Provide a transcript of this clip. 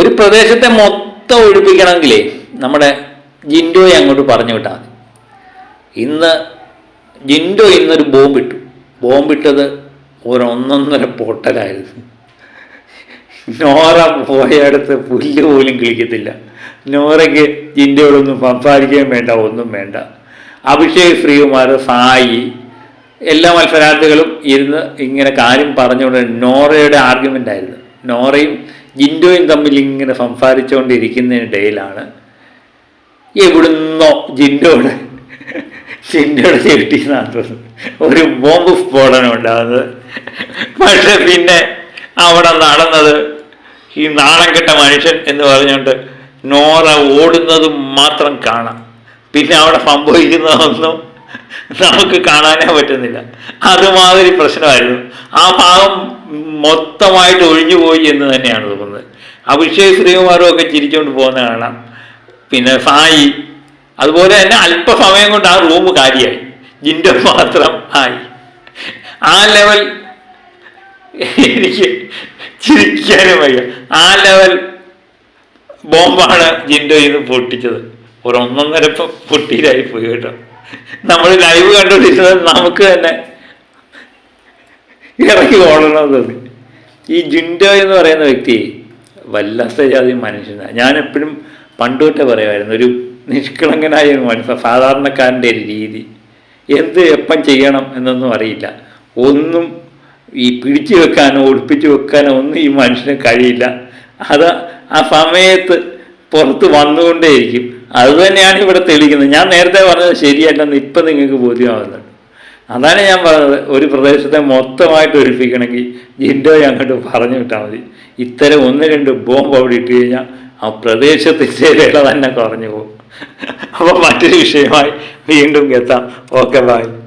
ഒരു പ്രദേശത്തെ മൊത്തം ഒഴിപ്പിക്കണമെങ്കിലേ നമ്മുടെ ജിൻഡോയെ അങ്ങോട്ട് പറഞ്ഞു വിട്ടാൽ മതി. ഇന്ന് ജിൻഡോ ഇന്നൊരു ബോംബിട്ടു. ബോംബിട്ടത് ഒരു ഒന്നൊന്നര പൊട്ടലായിരുന്നു. നോറ പോയടുത്ത് പുല്ല് പോലും കിളിക്കത്തില്ല. നോറയ്ക്ക് ജിൻഡയോടൊന്നും സംസാരിക്കുകയും വേണ്ട ഒന്നും വേണ്ട. അഭിഷേക് ശ്രീകുമാർ സായി എല്ലാ മത്സരാർത്ഥികളും ഇരുന്ന് ഇങ്ങനെ കാര്യം പറഞ്ഞുകൊണ്ട് നോറയുടെ ആർഗ്യുമെന്റ് ആയിരുന്നു. നോറയും ജിൻഡോയും തമ്മിൽ ഇങ്ങനെ സംസാരിച്ചുകൊണ്ടിരിക്കുന്നതിനിടയിലാണ് എവിടുന്നോ ജിൻഡോയുടെ ജിൻഡോയുടെ ചെട്ടിന്നാണ് തോന്നുന്നത്. ഒരു ബോംബ് സ്ഫോടനം ഉണ്ടാകുന്നത്. പക്ഷെ പിന്നെ അവിടെ നടന്നത് ഈ നാണം കെട്ട മനുഷ്യൻ എന്ന് പറഞ്ഞുകൊണ്ട് നോറ ഓടുന്നതും മാത്രം കാണാം. പിന്നെ അവിടെ സംഭവിക്കുന്നതൊന്നും നമുക്ക് കാണാനേ പറ്റുന്നില്ല. അതുമാതിരി പ്രശ്നമായിരുന്നു. ആ ഭാഗം മൊത്തമായിട്ട് ഒഴിഞ്ഞു പോയി എന്ന് തന്നെയാണ് തോന്നുന്നത്. അഭിഷേക് ശ്രീകുമാരും ഒക്കെ ചിരിച്ചുകൊണ്ട് പോകുന്ന കാണാം. പിന്നെ സായി അതുപോലെ തന്നെ അല്പസമയം കൊണ്ട് ആ റൂം കാര്യമായി ജിന്റെ മാത്രം ആയി. ആ ലെവൽ എനിക്ക് ചിരിക്കാനും വയ്യ. ആ ലെവൽ ബോംബാണ് ജിൻഡോ ഇന്ന് പൊട്ടിച്ചത്. ഒരു പൊട്ടിയിലായി പോയി കേട്ടോ. നമ്മൾ ലൈവ് കണ്ടുപിടിക്കുന്നത് നമുക്ക് തന്നെ ഇറങ്ങി ഓടണമെന്ന് ഈ ജിൻഡോ എന്ന് പറയുന്ന വ്യക്തി വല്ലാത്ത ജാതി മനുഷ്യനാണ് ഞാൻ എപ്പോഴും പണ്ട് തൊട്ടേ പറയുമായിരുന്നു ഒരു നിഷ്കളങ്കനായ ഒരു സാധാരണക്കാരന്റെ ഒരു രീതി. എന്ത് എപ്പം ചെയ്യണം എന്നൊന്നും അറിയില്ല. ഒന്നും ഈ പിടിച്ചു വെക്കാനോ ഒളിപ്പിച്ചു വെക്കാനോ ഒന്നും ഈ മനുഷ്യന് കഴിയില്ല. അത് ആ സമയത്ത് പുറത്ത് വന്നുകൊണ്ടേയിരിക്കും. അത് തന്നെയാണ് ഇവിടെ തെളിയിക്കുന്നത്. ഞാൻ നേരത്തെ പറഞ്ഞത് ശരിയല്ലെന്ന് ഇപ്പം നിങ്ങൾക്ക് ബോധ്യമാകുന്നുണ്ട്. അതാണ് ഞാൻ പറഞ്ഞത്. ഒരു പ്രദേശത്തെ മൊത്തമായിട്ട് ഒഴിപ്പിക്കണമെങ്കിൽ ജിൻഡോയെ അങ്ങോട്ട് പറഞ്ഞു വിട്ടാൽ മതി. ഇത്തരം ഒന്ന് രണ്ട് ബോംബ് അവിടെ ഇട്ട് കഴിഞ്ഞാൽ ആ പ്രദേശത്തിന്റെ വില തന്നെ കുറഞ്ഞു പോകും. അപ്പോൾ മറ്റൊരു വിഷയമായി വീണ്ടും എത്താം. Okay bye.